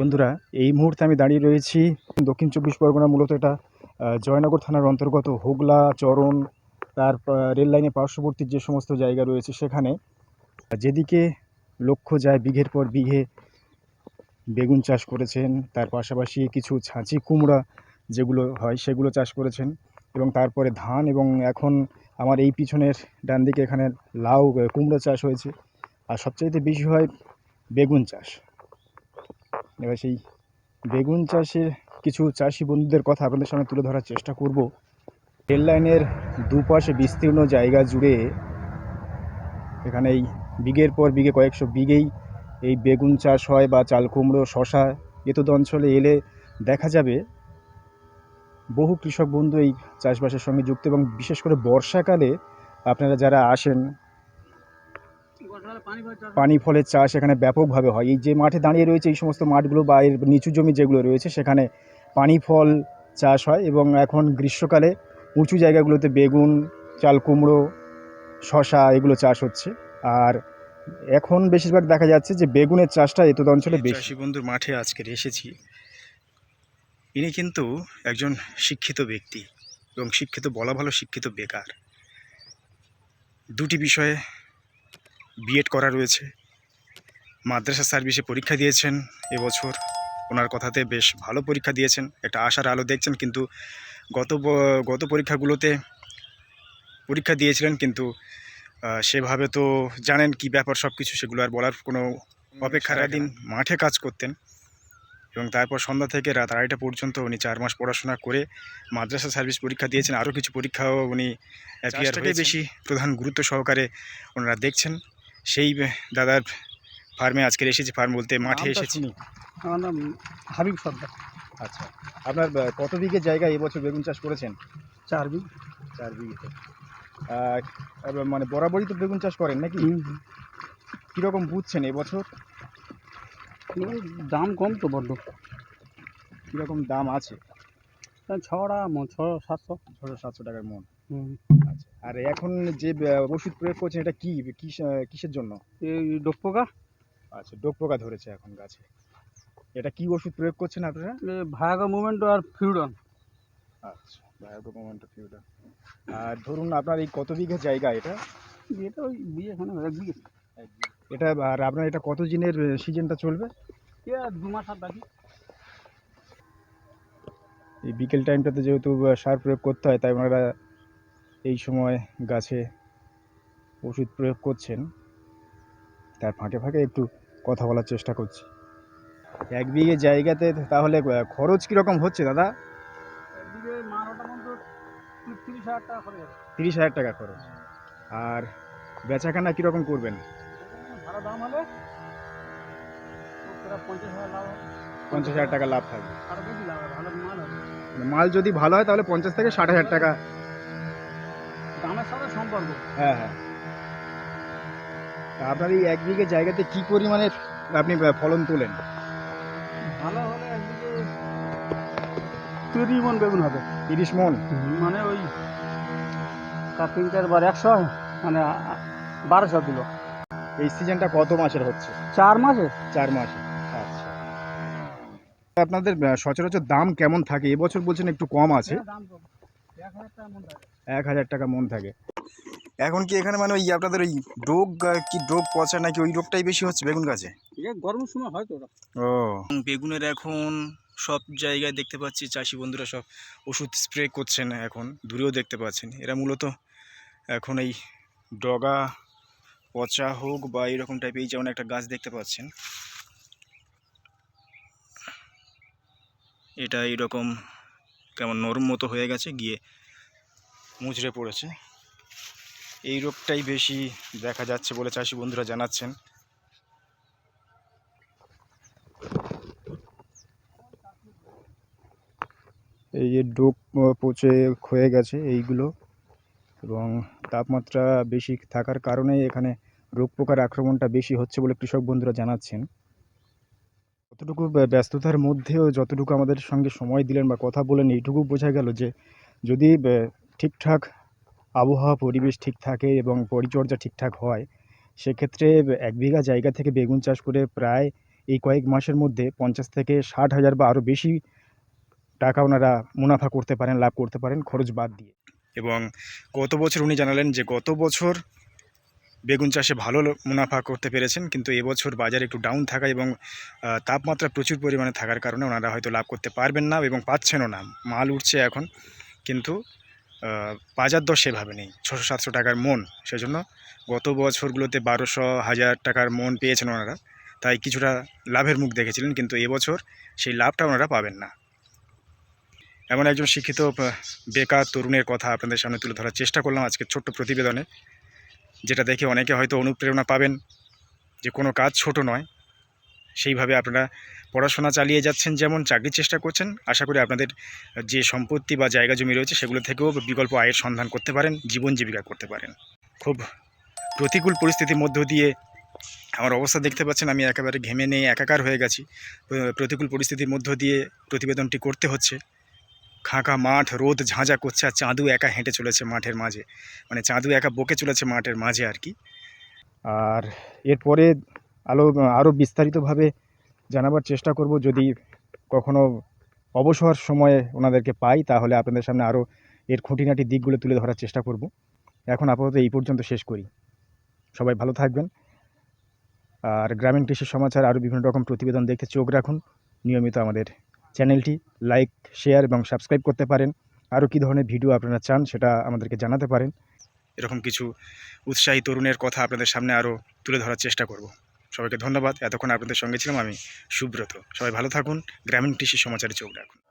বন্ধুরা, এই মুহূর্তে আমি দাঁড়িয়ে রয়েছি দক্ষিণ চব্বিশ পরগনা, মূলত এটা জয়নগর থানার অন্তর্গত হোগলা, চরণ, তার রেল লাইনের পার্শ্ববর্তী যে সমস্ত জায়গা রয়েছে সেখানে, যেদিকে লক্ষ্য যায় বিঘের পর বিঘে বেগুন চাষ করেছেন, তার পাশাপাশি কিছু ছাঁচি কুমড়া যেগুলো হয় সেগুলো চাষ করেছেন এবং তারপরে ধান এবং এখন আমার এই পিছনের ডান দিকে এখানে লাউ কুমড়ো চাষ হয়েছে। আর সবচাইতে বেশি হয় বেগুন চাষ। এবার সেই বেগুন চাষের কিছু চাষি বন্ধুদের কথা আপনাদের সামনে তুলে ধরার চেষ্টা করব। রেল লাইনের দুপাশে বিস্তীর্ণ জায়গা জুড়ে এখানে এই বিঘের পর বিঘে কয়েকশো বিঘেই এই বেগুন চাষ হয় বা চাল কুমড়ো শশা এতদ অঞ্চলে এলে দেখা যাবে বহু কৃষক বন্ধু এই চাষবাসের সঙ্গে যুক্ত এবং বিশেষ করে বর্ষাকালে আপনারা যারা আসেন পানি ফলের চাষ এখানে ব্যাপকভাবে হয়। এই যে মাঠে দাঁড়িয়ে রয়েছে এই সমস্ত মাঠগুলো বা এর নিচু জমি যেগুলো রয়েছে সেখানে পানি ফল চাষ হয় এবং এখন গ্রীষ্মকালে উঁচু জায়গাগুলোতে বেগুন চাল কুমড়ো শশা এগুলো চাষ হচ্ছে। আর এখন বেশিরভাগ দেখা যাচ্ছে যে বেগুনের চাষটা এত অঞ্চলে বেশি। বন্ধুর মাঠে আজকে এসেছি। ইনি কিন্তু একজন শিক্ষিত ব্যক্তি এবং শিক্ষিত বলা ভালো শিক্ষিত বেকার। দুটি বিষয়ে বিএড করা রয়েছে। মাদ্রাসা সার্ভিসে পরীক্ষা দিয়েছেন এবছর। ওনার কথাতে বেশ ভালো পরীক্ষা দিয়েছেন। একটা আশার আলো দেখছেন কিন্তু গত গত পরীক্ষাগুলোতে পরীক্ষা দিয়েছিলেন কিন্তু সেভাবে তো জানেন কি ব্যাপার সব কিছু সেগুলো আর বলার কোনো অপেক্ষা দিন মাঠে কাজ করতেন। এবং তারপর সন্ধ্যা থেকে রাত আড়াইটা পর্যন্ত উনি চার মাস পড়াশোনা করে মাদ্রাসা সার্ভিস পরীক্ষা দিয়েছেন। আরও কিছু পরীক্ষাও উনি বেশি। প্রধান গুরুত্ব সহকারে ওনারা দেখছেন। সেই দাদার ফার্মে আজকে এসেছি ফার্ম বলতে মাঠে এসেছি। আমার নাম হাবিব সর্দার। আচ্ছা আপনার কত বিঘে জায়গা এবছর বেগুন চাষ করেছেন? চার বিঘ। চার বিঘেতে। এবার মানে বরাবরই তো বেগুন চাষ করেন নাকি? কীরকম বুঝছেন এবছর দাম কম তো বড্ড। কীরকম দাম আছে? ছড়া ছশো সাতশো। ছশো সাতশো টাকার মন। হুম। আর এখন যে ওষুধ প্রয়োগ করছেন এটা কি? কিসের জন্য? এই ডোক পোকা আচ্ছা ডোক পোকা ধরেছে এখন গাছে। এটা কি ওষুধ প্রয়োগ করছেন আপনারা? ভায়াগা মুভমেন্ট আর ফিউডন। আচ্ছা বায়োগো মোমেন্টো ফিউডন। আর ধরুন আপনার এই কত বিঘা জায়গা এটা? এটা ওই বিয়ে এখানে এক বিঘে। এটা আর আপনার এটা কত দিনের সিজনটা চলবে? দু মাস আর বাকি। এই বিকেল টাইমটাতে যেহেতু সার প্রয়োগ করতে হয় তাই ওনারা এই সময় গাছে ওষুধ প্রয়োগ করছেন। তার ফাঁকে ফাঁকে একটু কথা বলার চেষ্টা করছি। এক বিঘে জায়গাতে তাহলে খরচ কীরকম হচ্ছে দাদা? তিরিশ হাজার টাকা খরচ। আর বেচাকেনা কীরকম করবেন? পঞ্চাশ হাজার টাকা লাভ থাকবে। মাল যদি ভালো হয় তাহলে পঞ্চাশ থেকে ষাট হাজার টাকা সাথে সম্পর্ক। হ্যাঁ হ্যাঁ। আপনার এই এক বিঘে জায়গাতে কি পরিমাণের আপনি ফলন তোলেন? ভালো হলে এক বিঘে তিরিশ মন বেগুন হবে। তিরিশ মন? মানে ওই কার্পেন্টার বার একশো মানে বারোশো কিলো। এই সিজনটা কত মাসের হচ্ছে? চার মাসে। চার মাসে। আচ্ছা। আপনাদের সচরাচর দাম কেমন থাকে? এবছর বলছেন একটু কম আছে। কম। এক হাজার টাকা মন থাকে। মন এখন কি এখানে মানে ওই আপনাদের ওই রোগ কি রোগ পচা নাকি ওই রোগটাই বেশি হচ্ছে বেগুন গাছে? গরমের সময় হয় তো ও। বেগুনের এখন সব জায়গায় দেখতে পাচ্ছি চাষি বন্ধুরা সব ওষুধ স্প্রে করছেন এখন দূরেও দেখতে পাচ্ছেন। এরা মূলত এখন এই ডগা পচা হোক বা এরকম টাইপের এই যেমন একটা গাছ দেখতে পাচ্ছেন। এটা এইরকম কেমন নরম মতো হয়ে গেছে গিয়ে মুচড়ে পড়েছে। এই রোগটাই বেশি দেখা যাচ্ছে বলে চাষি বন্ধুরা জানাচ্ছেন। এই যে আহ, পচে ক্ষয়ে গেছে এইগুলো এবং তাপমাত্রা বেশি থাকার কারণে এখানে রোগ পোকার আক্রমণটা বেশি হচ্ছে বলে কৃষক বন্ধুরা জানাচ্ছেন। কতটুকু ব্য- ব্যস্ততার মধ্যেও যতটুকু আমাদের সঙ্গে সময় দিলেন বা কথা বলেন এইটুকু বোঝা গেল যে যদি ঠিকঠাক আবহাওয়া, পরিবেশ ঠিক থাকে এবং পরিচর্যা ঠিকঠাক হয়, সেক্ষেত্রে এক বিঘা জায়গা থেকে বেগুন চাষ করে প্রায় এই কয়েক মাসের মধ্যে পঞ্চাশ থেকে ষাট হাজার বা আরও বেশি টাকা ওনারা মুনাফা করতে পারেন, লাভ করতে পারেন খরচ বাদ দিয়ে। এবং গত বছর উনি জানালেন যে গত বছর বেগুন চাষে ভালো মুনাফা করতে পেরেছেন, কিন্তু এবছর বাজার একটু ডাউন থাকা এবং তাপমাত্রা প্রচুর পরিমাণে থাকার কারণে ওনারা হয়তো লাভ করতে পারবেন না এবং পাচ্ছেনও না। মাল উঠছে এখন, কিন্তু বাজার দর সেভাবে নেই। ছশো সাতশো টাকার মন। সেজন্য গত বছরগুলোতে বারোশো হাজার টাকার মন পেয়েছেন ওনারা। তাই কিছুটা লাভের মুখ দেখেছিলেন, কিন্তু এবছর সেই লাভটা ওনারা পাবেন না। এমন একজন শিক্ষিত বেকার তরুণের কথা আপনাদের সামনে তুলে ধরার চেষ্টা করলাম আজকে ছোট্ট প্রতিবেদনে, যেটা দেখে অনেকে হয়তো অনুপ্রেরণা পাবেন যে কোনো কাজ ছোট নয়। সেইভাবে আপনারা পড়াশোনা চালিয়ে যাচ্ছেন যেমন চাকরির চেষ্টা করছেন, আশা করি আপনাদের যে সম্পত্তি বা জায়গা জমি রয়েছে সেগুলো থেকেও বিকল্প আয়ের সন্ধান করতে পারেন, জীবন জীবিকা করতে পারেন। খুব প্রতিকূল পরিস্থিতির মধ্য দিয়ে আমার অবস্থা দেখতে পাচ্ছেন, আমি একেবারে ঘেমে নেই একাকার হয়ে গেছি। প্রতিকূল পরিস্থিতির মধ্য দিয়ে প্রতিবেদনটি করতে হচ্ছে। খাঁকা মাঠ, রোদ ঝাঁঝা করছে আর চাঁদু একা হেঁটে চলেছে মাঠের মাঝে। মানে চাঁদু একা বকে চলেছে মাঠের মাঝে আর কি। আর এরপরে আলো আরও বিস্তারিতভাবে জানাবার চেষ্টা করব। যদি কখনো অবসর সময়ে ওনাদেরকে পাই, তাহলে আপনাদের সামনে আরও এর খুঁটিনাটি দিকগুলো তুলে ধরার চেষ্টা করব। এখন আপাতত এই পর্যন্ত শেষ করি। সবাই ভালো থাকবেন। আর গ্রামীণ কৃষি সমাচার আরও বিভিন্ন রকম প্রতিবেদন দেখতে চোখ রাখুন। নিয়মিত আমাদের চ্যানেলটি লাইক, শেয়ার এবং সাবস্ক্রাইব করতে পারেন। আরও কী ধরনের ভিডিও আপনারা চান সেটা আমাদেরকে জানাতে পারেন। এরকম কিছু উৎসাহী তরুণের কথা আপনাদের সামনে আরও তুলে ধরার চেষ্টা করব। সবাইকে ধন্যবাদ। এতক্ষণ আপনাদের সঙ্গে ছিলাম আমি সুব্রত। সবাই ভালো থাকুন। গ্রামীণ কৃষি সমাচারে চোখ রাখুন।